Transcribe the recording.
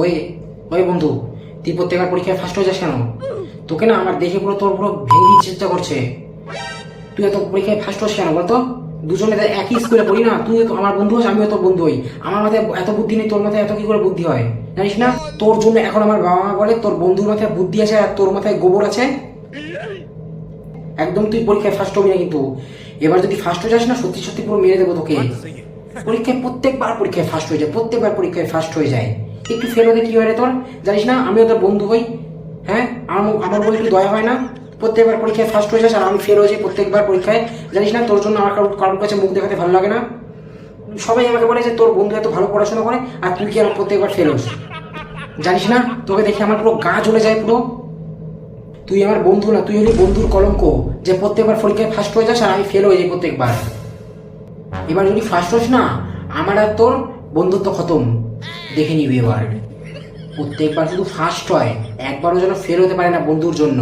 ওই ওই বন্ধু, তুই প্রত্যেকবার পরীক্ষায় ফার্স্ট হয়ে যাস কেন? তোকে না আমার দেখে পুরো তোর পুরো ভেঙে চেষ্টা করছে। তুই এত পরীক্ষায় ফার্স্ট হস কেন বলতো? দুজনে একই স্কুলে পড়ি না, তুই তো আমার বন্ধু হস, আমিও তোর বন্ধু হই। আমার মাথায় এত বুদ্ধি নেই, তোর মাথায় এত কি করে বুদ্ধি হয়? জানিস না? তোর জন্য এখন আমার বাবা মা বলে তোর বন্ধুর মাথায় বুদ্ধি আছে আর তোর মাথায় গোবর আছে। একদম তুই পরীক্ষায় ফার্স্ট হবি না কিন্তু। এবার যদি ফার্স্ট হয়ে যাস না, সত্যি সত্যি পুরো মেরে দেবো তোকে। পরীক্ষায় প্রত্যেকবার পরীক্ষায় ফার্স্ট হয়ে যায়, প্রত্যেকবার পরীক্ষায় ফার্স্ট হয়ে যায়। একটু ফেল হলে কি হয় রে তোর। জানিস না, আমিও তোর বন্ধু হই। হ্যাঁ? আমার আমার বই একটু দয়া হয় না। প্রত্যেকবার পরীক্ষায় ফার্স্ট হয়ে যাস আর আমি ফেল হয়ে যাই প্রত্যেকবার পরীক্ষায়। জানিস না, তোর জন্য আমার কারোর কাছে মুখ দেখাতে ভালো লাগে না। সবাই আমাকে বলে যে তোর বন্ধু এত ভালো পড়াশোনা করে আর তুই কি আমার প্রত্যেকবার ফেল জানিস না, তোকে দেখে আমার পুরো গা জ্বলে যায় পুরো। তুই আমার বন্ধু না, তুই হলি বন্ধুর কলঙ্ক যে প্রত্যেকবার পরীক্ষায় ফার্স্ট হয়ে যাস আর আমি ফেল হয়ে যাই প্রত্যেকবার। এবার যদি ফার্স্ট হোস না, আমার আর তোর বন্ধুত্ব খতম। দেখে নিবি এবার। প্রত্যেকবার শুধু ফার্স্ট হয় একবারও যেন ফেল হতে পারে না বন্ধুর জন্য।